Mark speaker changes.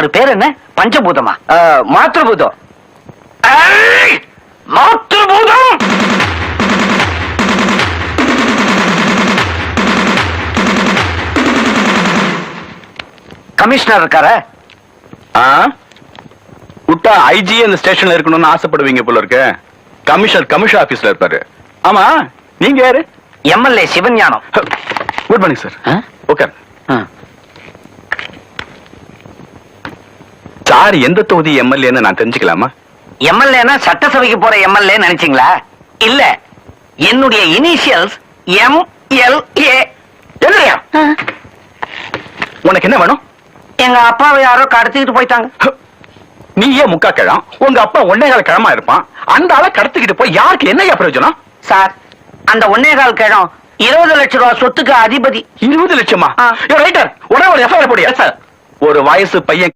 Speaker 1: அவர் பேர் என்ன? பஞ்சபூதமா?
Speaker 2: மாத்திருபூதம்
Speaker 1: ஏய்! மாத்ருபூதம்! கமிஷனர் இருக்காரா?
Speaker 3: ஆ? விட்டா ஐஜி அந்த ஸ்டேஷன்ல இருக்கணும்னு ஆசைப்படுவீங்க போல இருக்கு. கமிஷனர் கமிஷன் ஆபீஸ்ல இருப்பாரு. ஆமா நீங்க யாரு?
Speaker 1: MLA Sivagnanam.
Speaker 3: Good morning sir
Speaker 1: ஆ?
Speaker 3: சார் எந்த தொகுதி எம்எல்ஏன்னு நான் தெரிஞ்சுக்கலாமா?
Speaker 1: எம்எல்ஏனா சட்டசபைக்கு போற எம்எல்ஏ நினைச்சீங்களா? இல்ல. என்னுடைய இனிஷியல்ஸ் எம் எல் ஏ இல்லையா
Speaker 3: உனக்கு என்ன வேணும்?
Speaker 1: எங்க அப்பாவை யாரோ கடத்திக்கிட்டு போயிட்டாங்க.
Speaker 3: நீ ஏன் முக்கா கிழம்? உங்க அப்பா ஒன்னே கால கிழமா இருப்பான். அந்த ஆளை கடத்திக்கிட்டு போய் யாருக்கு என்னையா பிரயோஜனம்?
Speaker 1: சார் அந்த ஒன்னே கால் கிழம் இருபது லட்சம் ரூபாய் சொத்துக்கு அதிபதி.
Speaker 3: இருபது லட்சமா. ரைட்டர் உடனே ஒரு எஃப்ஐஆர் சார் ஒரு வயசு பையன்